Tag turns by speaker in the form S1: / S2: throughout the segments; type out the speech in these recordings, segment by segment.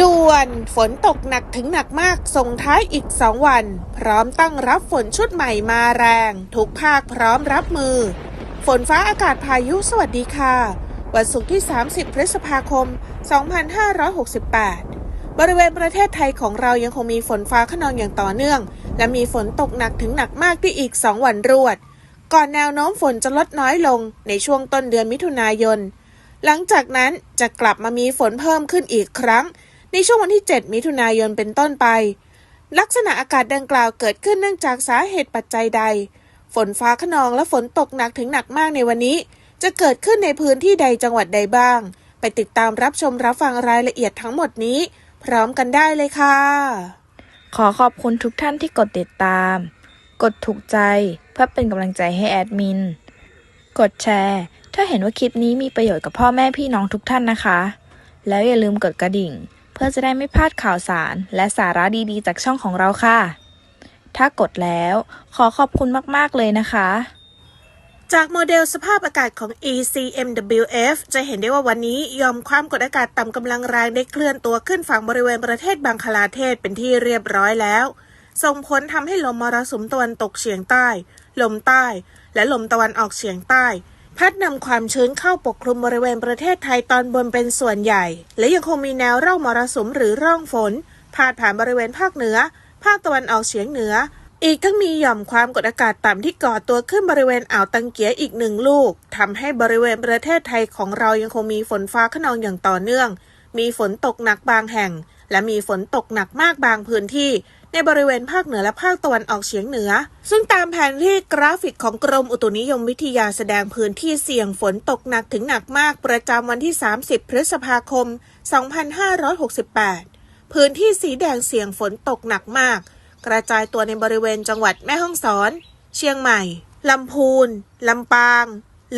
S1: ด่วนฝนตกหนักถึงหนักมากส่งท้ายอีก2วัน พร้อมตั้งรับฝนชุดใหม่มาแรง ทุกภาคพร้อมรับมือ ฝนฟ้าอากาศพายุสวัสดีค่ะ วันศุกร์ที่ 30 พฤษภาคม 2568 บริเวณประเทศไทยของเรายังคงมีฝนฟ้าขนองอย่างต่อเนื่อง และมีฝนตกหนักถึงหนักมากได้อีก 2 วันรวด ก่อนแนวโน้มฝนจะลดน้อยลงในช่วงต้นเดือนมิถุนายน หลังจากนั้นจะกลับมามีฝนเพิ่มขึ้นอีกครั้ง ในช่วงวันที่ 7 มิถุนายนเป็นต้นไป ลักษณะอากาศดังกล่าวเกิดขึ้นเนื่องจากสาเหตุปัจจัยใด ฝนฟ้าขนองและฝนตกหนักถึงหนักมากในวันนี้ จะเกิดขึ้นในพื้นที่ใดจังหวัดใดบ้าง ไปติดตามรับชมรับฟังรายละเอียดทั้งหมดนี้ พร้อมกันได้เลยค่ะ
S2: ขอขอบคุณทุกท่านที่กดติดตาม กดถูกใจเพื่อเป็นกำลังใจให้แอดมิน กดแชร์ ถ้าเห็นว่าคลิปนี้มีประโยชน์กับพ่อแม่พี่น้องทุกท่านนะคะ แล้วอย่าลืมกดกระดิ่ง เพื่อจะได้ไม่พลาดข่าวสารและสาระดีๆ จากช่องของเราค่ะ ถ้ากดแล้วขอขอบคุณมากๆเลยนะคะ
S1: จากโมเดลสภาพอากาศของ ECMWF จะเห็นได้ว่าวันนี้ยอมความกดอากาศต่ำกำลังแรงได้เคลื่อนตัวขึ้นฝั่งบริเวณประเทศบังคลาเทศเป็นที่เรียบร้อยแล้ว ส่งผลทำให้ลมมรสุมตะวันตกเฉียงใต้ ลมใต้ และลมตะวันออกเฉียงใต้ พัดนำความชื้นเข้าปกคลุมบริเวณประเทศไทยตอนบนเป็นส่วนใหญ่ และยังคงมีแนวร่องมรสุมหรือร่องฝนพาดผ่านบริเวณภาคเหนือ ภาคตะวันออกเฉียงเหนือ อีกทั้งมีหย่อมความกดอากาศต่ำที่ก่อตัวขึ้นบริเวณอ่าวตังเกียอีกหนึ่งลูกทำให้บริเวณประเทศไทยของเรายังคงมีฝนฟ้าขนองอย่างต่อเนื่อง มีฝนตกหนักบางแห่ง และมีฝนตกหนักมากบางพื้นที่ ในบริเวณภาคเหนือและภาคตะวันออกเฉียงเหนือ ซึ่งตามแผนที่กราฟิกของกรมอุตุนิยมวิทยาแสดงพื้นที่เสี่ยงฝนตกหนักถึงหนักมากประจำวันที่ 30 พฤษภาคม 2568 พื้นที่สีแดงเสี่ยงฝนตกหนักมาก กระจายตัวในบริเวณจังหวัดแม่ฮ่องสอน เชียงใหม่ ลำพูน ลำปาง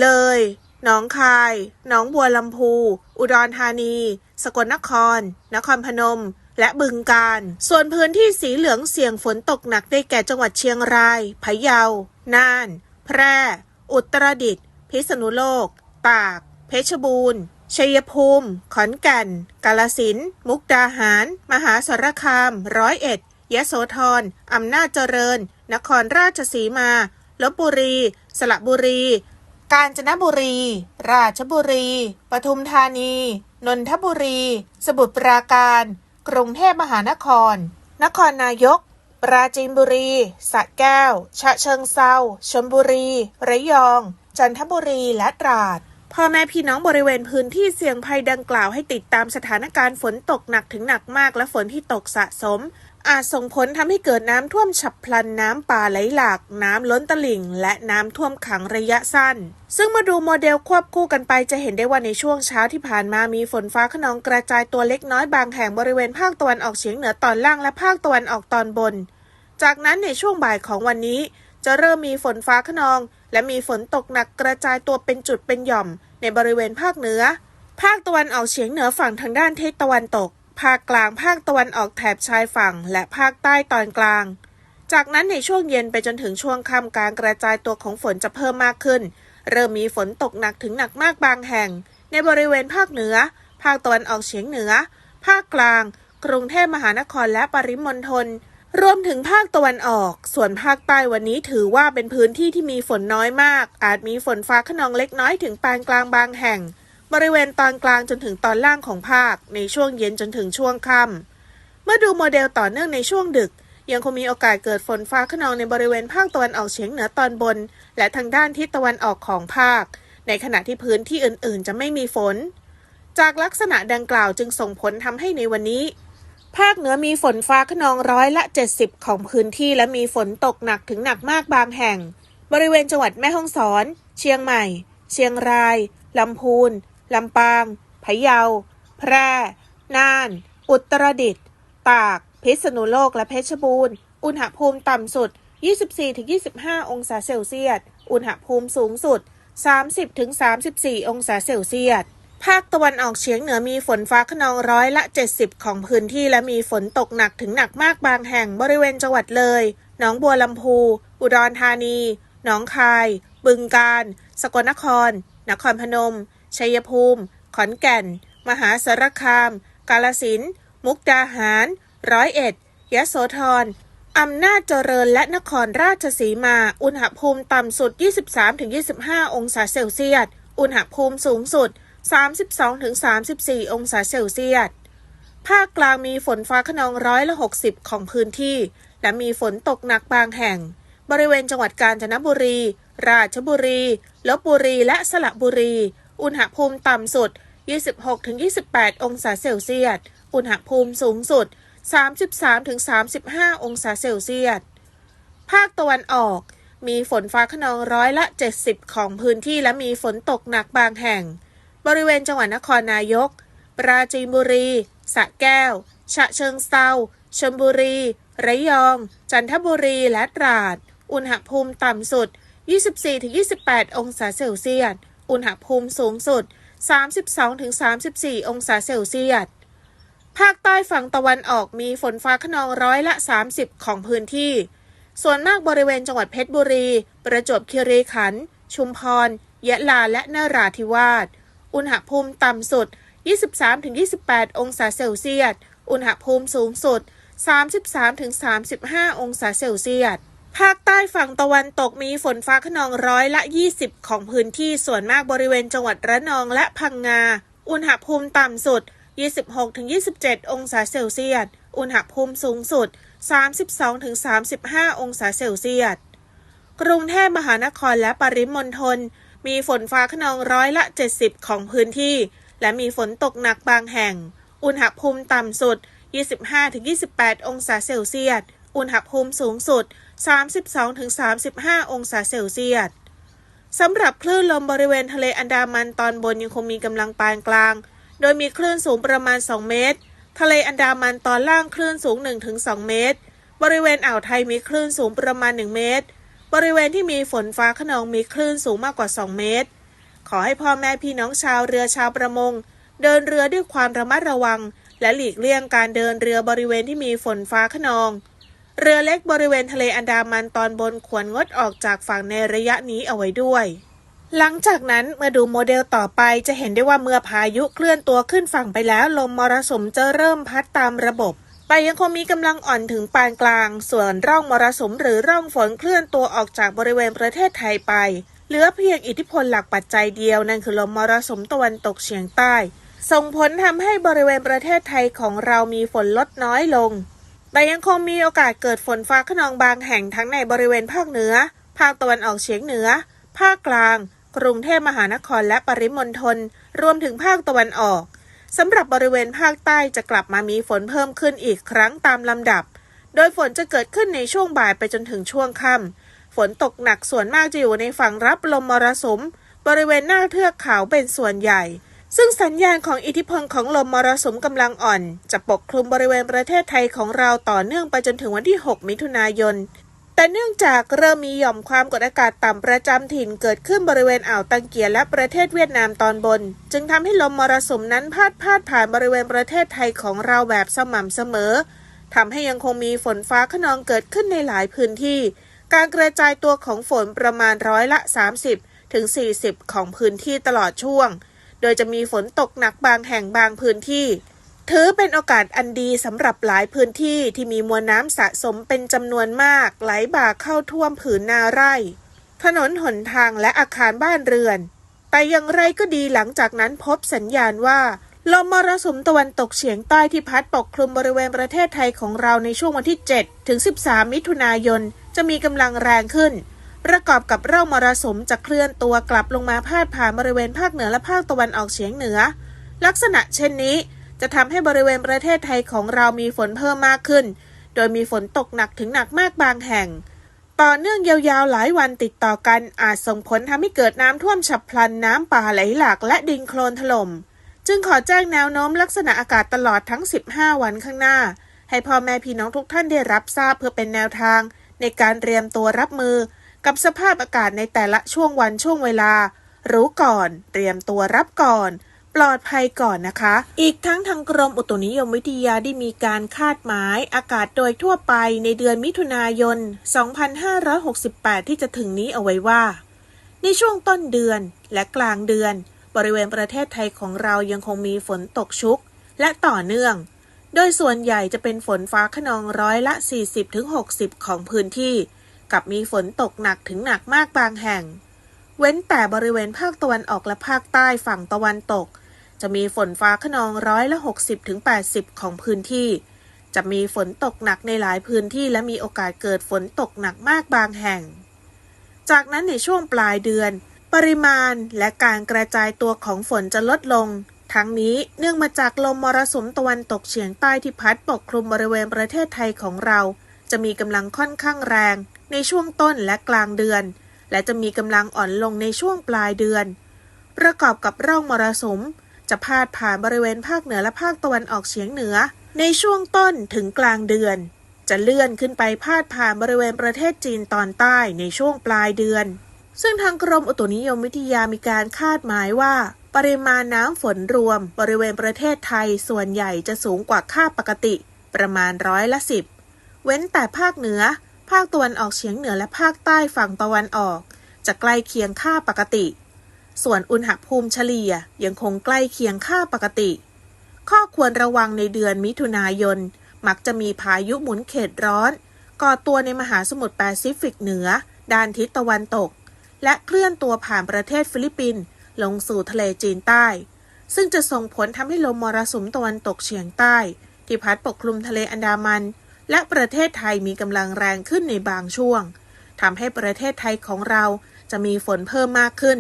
S1: เลยหนองคาย หนองบัวลำพู อุดรธานี สกลนคร นครพนม และบึงกาฬส่วนพื้นที่สีเหลืองเสี่ยงฝนตกหนักได้แก่จังหวัดเชียงราย พะเยา น่าน แพร่ อุตรดิตถ์ พิษณุโลก ตาก เพชรบูรณ์ ชัยภูมิ ขอนแก่น กาลสินธุ์มุกดาหาร มหาสารคาม ร้อยเอ็ด ยะโสธร อำนาจเจริญ นครราชสีมา ลบบุรี สระบุรี กาญจนบุรี ราชบุรี ปทุมธานี นนทบุรี สมุทรปราการ กรุงเทพมหานคร นครนายก ปราจีนบุรี สระแก้ว ฉะเชิงเซาชลบุรี ระยอง จันทบุรี และตราด พ่อแม่พี่น้องบริเวณพื้นที่เสี่ยงภัยดังกล่าวให้ติดตามสถานการณ์ฝนตกหนักถึงหนักมากและฝนที่ตกสะสม อาจส่งผลทำให้เกิดน้ำท่วมฉับพลันน้ำป่าไหลหลากน้ำล้นตลิ่ง และน้ำท่วมขังระยะสั้น ซึ่งมาดูโมเดลควบคู่กันไปจะเห็นได้ว่าในช่วงเช้าที่ผ่านมามีฝนฟ้าขนองกระจายตัวเล็กน้อยบางแห่งบริเวณภาคตะวันออกเฉียงเหนือตอนล่างและภาคตะวันออกตอนบน จากนั้นในช่วงบ่ายของวันนี้ จะเริ่มมีฝนฟ้าขนอง และมีฝนตกหนักกระจายตัวเป็นจุดเป็นหย่อม ในบริเวณภาคเหนือ ภาคตะวันออกเฉียงเหนือฝั่งทางด้านทิศตะวันตก ภาคกลางภาคตะวันออกแถบชายฝั่ง และภาคใต้ตอนกลาง จากนั้นในช่วงเย็นไปจนถึงช่วงค่ำการกระจายตัวของฝนจะเพิ่มมากขึ้น เริ่มมีฝนตกหนักถึงหนักมากบางแห่ง ในบริเวณภาคเหนือ ภาคตะวันออกเฉียงเหนือ ภาคกลาง กรุงเทพมหานครและปริมณฑลรวมถึงภาคตะวันออก ส่วนภาคใต้วันนี้ถือว่าเป็นพื้นที่ที่มีฝนน้อยมาก อาจมีฝนฟ้าขนองเล็กน้อยถึงปานกลางบางแห่ง บริเวณตอนกลางจนถึงตอนล่างของภาค ในช่วงเย็นจนถึงช่วงค่ำเมื่อดูโมเดลต่อเนื่องในช่วงดึก ยังคงมีโอกาสเกิดฝนฟ้าขนองในบริเวณภาคตะวันออกเฉียงเหนือตอนบน และทางด้านทิศตะวันออกของภาค ในขณะที่พื้นที่อื่น ๆ จะไม่มีฝน จากลักษณะดังกล่าวจึงส่งผลทำให้ในวันนี้ ภาคเหนือมีฝนฟ้าขนองร้อยละ 70 ของพื้นที่และมีฝนตกหนักถึงหนักมากบางแห่ง บริเวณจังหวัดแม่ฮ่องสอน เชียงใหม่ เชียงรายลำพูน ลำปางพะเยา แพร่ น่าน อุตรดิตถ์ ตาก พิษณุโลก และเพชรบูรณ์ อุณหภูมิต่ำสุด 24-25 องศาเซลเซียส อุณหภูมิสูงสุด 30-34 องศาเซลเซียส ภาคตะวันออกเฉียงเหนือมีฝนฟ้าขนองร้อยละ 70 ของพื้นที่และมีฝนตกหนักถึงหนักมากบางแห่งบริเวณจังหวัดเลย หนองบัวลำพู อุดรธานี หนองคาย บึงกาฬ สกลนคร นครพนม ชัยภูมิ ขอนแก่น มหาสารคาม กาลสินธุ์มุกดาหาร ร้อยเอ็ด ยะโสธรอำนาจเจริญและนครราชสีมา อุณหภูมิต่ำสุด 23-25 องศาเซลเซียส อุณหภูมิสูงสุด 32-34 องศาเซลเซียส ภาคกลางมีฝนฟ้าขนองร้อยละ 60 ของพื้นที่ และมีฝนตกหนักบางแห่ง บริเวณจังหวัดกาญจนบุรี ราชบุรี ลบบุรี และสระบุรี อุณหภูมิต่ำสุด 26-28 องศาเซลเซียส อุณหภูมิสูงสุด 33-35 องศาเซลเซียส ภาคตะวันออก มีฝนฟ้าขนองร้อยละ 70 ของพื้นที่และมีฝนตกหนักบางแห่ง บริเวณจังหวัดนครนายก ปราจีนบุรี สระแก้ว ฉะเชิงเซาชลบุรี ระยอง จันทบุรี และตราด อุณหภูมิต่ำสุด 24-28 องศาเซลเซียส อุณหภูมิสูงสุด 32-34 องศาเซลเซียส ภาคใต้ฝั่งตะวันออกมีฝนฟ้าขนองร้อยละ 30 ของพื้นที่ ส่วนมากบริเวณจังหวัดเพชรบุรี ประจวบคีรีขันธ์ ชุมพร ยะลา และนราธิวาส อุณหภูมิต่ำสุด 23-28 องศาเซลเซียส อุณหภูมิสูงสุด 33-35 องศาเซลเซียส ภาคใต้ฝั่งตะวันตกมีฝนฟ้าขนองร้อยละ 20 ของพื้นที่ส่วนมากบริเวณจังหวัดระนองและพังงา อุณหภูมิต่ำสุด 26-27 องศาเซลเซียส อุณหภูมิสูงสุด 32-35 องศาเซลเซียส กรุงเทพมหานครและปริมณฑลมีฝนฟ้าขนองร้อยละ 70 ของพื้นที่ และมีฝนตกหนักบางแห่ง อุณหภูมิต่ำสุด 25-28 องศาเซลเซียส อุณหภูมิสูงสุด 32-35 องศาเซลเซียสสำหรับคลื่นลมบริเวณทะเลอันดามันตอนบนยังคงมีกำลังปานกลาง โดยมีคลื่นสูงประมาณ 2 เมตร ทะเลอันดามันตอนล่างคลื่นสูง 1-2 เมตร บริเวณอ่าวไทยมีคลื่นสูงประมาณ 1 เมตร บริเวณที่มีฝนฟ้าขนองมีคลื่นสูงมากกว่า 2 เมตร ขอให้พ่อแม่พี่น้องชาวเรือชาวประมง เดินเรือด้วยความระมัดระวัง และหลีกเลี่ยงการเดินเรือบริเวณที่มีฝนฟ้าขนอง เรือเล็กบริเวณทะเลอันดามันตอนบนควรงดออกจากฝั่งในระยะนี้เอาไว้ด้วย หลังจากนั้นเมื่อดูโมเดลต่อไปจะเห็นได้ว่าเมื่อพายุเคลื่อนตัวขึ้นฝั่งไปแล้ว ลมมรสุมจะเริ่มพัดตามระบบแต่ยังคงมีกำลังอ่อนถึงปานกลาง ส่วนร่องมรสุมหรือร่องฝนเคลื่อนตัวออกจากบริเวณประเทศไทยไป เหลือเพียงอิทธิพลหลักปัจจัยเดียวนั่นคือลมมรสุมตะวันตกเฉียงใต้ ส่งผลทำให้บริเวณประเทศไทยของเรามีฝนลดน้อยลง แต่ยังคงมีโอกาสเกิดฝนฟ้าขนองบางแห่งทั้งในบริเวณภาคเหนือ ภาคตะวันออกเฉียงเหนือ ภาคกลาง กรุงเทพมหานครและปริมณฑล รวมถึงภาคตะวันออก สำหรับบริเวณภาคใต้จะกลับมามีฝนเพิ่มขึ้นอีกครั้งตามลำดับ โดยฝนจะเกิดขึ้นในช่วงบ่ายไปจนถึงช่วงค่ำ ฝนตกหนักส่วนมากจะอยู่ในฝั่งรับลมมรสุม บริเวณหน้าเทือกเขาเป็นส่วนใหญ่ ซึ่งสัญญาณของอิทธิพลของลมมรสุมกำลังอ่อน จะปกคลุมบริเวณประเทศไทยของเราต่อเนื่องไปจนถึงวันที่ 6 มิถุนายน แต่เนื่องจากเริ่มมีหย่อมความกดอากาศต่ำประจำถิ่นเกิดขึ้นบริเวณอ่าวตังเกียและประเทศเวียดนามตอนบน จึงทำให้ลมมรสุมนั้นพาดพาดผ่านบริเวณประเทศไทยของเราแบบสม่ำเสมอทำให้ยังคงมีฝนฟ้าขนองเกิดขึ้นในหลายพื้นที่ การกระจายตัวของฝนประมาณร้อยละ 30ถึง40 ของพื้นที่ตลอดช่วง โดยจะมีฝนตกหนักบางแห่งบางพื้นที่ ถือเป็นโอกาสอันดีสำหรับหลายพื้นที่ที่มีมวลน้ำสะสมเป็นจำนวนมาก ไหลบ่าเข้าท่วมผืนนาไร่ ถนนหนทางและอาคารบ้านเรือน แต่อย่างไรก็ดีหลังจากนั้นพบสัญญาณว่าลมมรสุมตะวันตกเฉียงใต้ที่พัดปกคลุมบริเวณประเทศไทยของเราในช่วงวันที่ 7 ถึง 13 มิถุนายน จะมีกำลังแรงขึ้น ประกอบกับร่องมรสุมจะเคลื่อนตัวกลับลงมาพาดผ่านบริเวณภาคเหนือและภาคตะวันออกเฉียงเหนือ ลักษณะเช่นนี้จะทำให้บริเวณประเทศไทยของเรามีฝนเพิ่มมากขึ้น โดยมีฝนตกหนักถึงหนักมากบางแห่ง ต่อเนื่องยาวๆหลายวันติดต่อกันอาจส่งผลทำให้เกิดน้ำท่วมฉับพลันน้ำป่าไหลหลากและดินโคลนถล่ม จึงขอแจ้งแนวโน้มลักษณะอากาศตลอดทั้ง 15 วันข้างหน้า ให้พ่อแม่พี่น้องทุกท่านได้รับทราบเพื่อเป็นแนวทาง ในการเตรียมตัวรับมือ กับสภาพอากาศในแต่ละช่วงวันช่วงเวลา รู้ก่อน เตรียมตัวรับก่อน ปลอดภัยก่อนนะคะ อีกทั้งทางกรมอุตุนิยมวิทยาได้มีการคาดหมายอากาศโดยทั่วไปในเดือนมิถุนายน 2568 ที่จะถึงนี้เอาไว้ว่า ในช่วงต้นเดือนและกลางเดือน บริเวณประเทศไทยของเรายังคงมีฝนตกชุก และต่อเนื่องโดยส่วนใหญ่จะเป็นฝนฟ้าขนองร้อยละ 40-60 ของพื้นที่ กับมีฝนตกหนักถึงหนักมากบางแห่ง เว้นแต่บริเวณภาคตะวันออกและภาคใต้ฝั่งตะวันตก จะมีฝนฟ้าขนองร้อยละ 60-80ของพื้นที่ จะมีฝนตกหนักในหลายพื้นที่และมีโอกาสเกิดฝนตกหนักมากบางแห่ง จากนั้นในช่วงปลายเดือน ปริมาณและการกระจายตัวของฝนจะลดลงทั้งนี้เนื่องมาจากลมมรสุมตะวันตกเฉียงใต้ที่พัดปกคลุมบริเวณประเทศไทยของเรา จะมีกำลังค่อนข้างแรง ในช่วงต้นและกลางเดือน และจะมีกำลังอ่อนลงในช่วงปลายเดือน ประกอบกับร่องมรสุม จะพาดผ่านบริเวณภาคเหนือและภาคตะวันออกเฉียงเหนือ ในช่วงต้นถึงกลางเดือน จะเลื่อนขึ้นไปพาดผ่านบริเวณประเทศจีนตอนใต้ในช่วงปลายเดือน ซึ่งทางกรมอุตุนิยมวิทยามีการคาดหมายว่าปริมาณน้ำฝนรวม บริเวณประเทศไทยส่วนใหญ่จะสูงกว่าค่าปกติ ประมาณร้อยละสิบเว้นแต่ภาคเหนือ ภาคตะวันออกเฉียงเหนือและภาคใต้ฝั่งตะวันออก จะใกล้เคียงค่าปกติ ส่วนอุณหภูมิเฉลี่ยยังคงใกล้เคียงค่าปกติ ข้อควรระวังในเดือนมิถุนายน มักจะมีพายุหมุนเขตร้อน ก่อตัวในมหาสมุทรแปซิฟิกเหนือ ด้านทิศตะวันตก และเคลื่อนตัวผ่านประเทศฟิลิปปินส์ลงสู่ทะเลจีนใต้ ซึ่งจะส่งผลทำให้ลมมรสุมตะวันตกเฉียงใต้ ที่พัดปกคลุมทะเลอันดามัน และประเทศไทยมีกำลังแรงขึ้นในบางช่วงทำให้ประเทศไทยของเราจะมีฝนเพิ่มมากขึ้น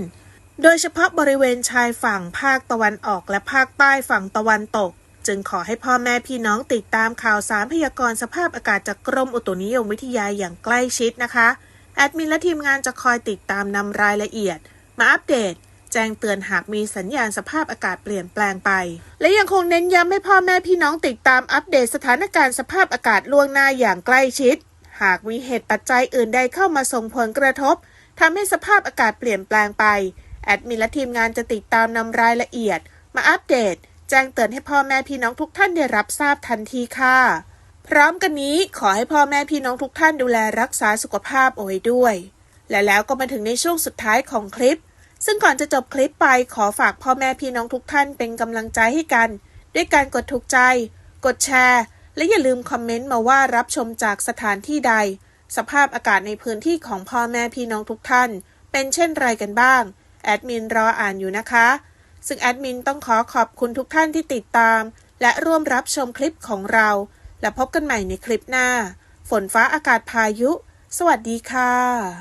S1: โดยเฉพาะบริเวณชายฝั่งภาคตะวันออกและภาคใต้ฝั่งตะวันตก จึงขอให้พ่อแม่พี่น้องติดตามข่าวสารพยากรณ์สภาพอากาศจากกรมอุตุนิยมวิทยาอย่างใกล้ชิดนะคะ แอดมินและทีมงานจะคอยติดตามนำรายละเอียด มาอัปเดต แจ้งเตือนหากมีสัญญาณสภาพอากาศเปลี่ยนแปลงไป และยังคงเน้นย้ำให้พ่อแม่พี่น้องติดตามอัปเดตสถานการณ์สภาพอากาศล่วงหน้าอย่างใกล้ชิด หากมีเหตุปัจจัยอื่นใดเข้ามาส่งผลกระทบทำให้สภาพอากาศเปลี่ยนแปลงไป แอดมินและทีมงานจะติดตามนำรายละเอียด มาอัปเดต แจ้งเตือนให้พ่อแม่พี่น้องทุกท่านได้รับทราบทันทีค่ะ พร้อมกันนี้ขอให้พ่อแม่พี่น้องทุกท่านดูแลรักษาสุขภาพเอาไว้ด้วย และแล้วก็มาถึงในช่วงสุดท้ายของคลิป ซึ่งก่อนจะจบคลิปไปขอฝากพ่อแม่พี่น้องทุกท่านเป็นกำลังใจให้กัน ด้วยการกดถูกใจ กดแชร์ และอย่าลืมคอมเมนต์มาว่ารับชมจากสถานที่ใด สภาพอากาศในพื้นที่ของพ่อแม่พี่น้องทุกท่าน เป็นเช่นไรกันบ้าง แอดมินรออ่านอยู่นะคะ ซึ่งแอดมินต้องขอขอบคุณทุกท่านที่ติดตาม และร่วมรับชมคลิปของเรา และพบกันใหม่ในคลิปหน้า ฝนฟ้าอากาศพายุ สวัสดีค่ะ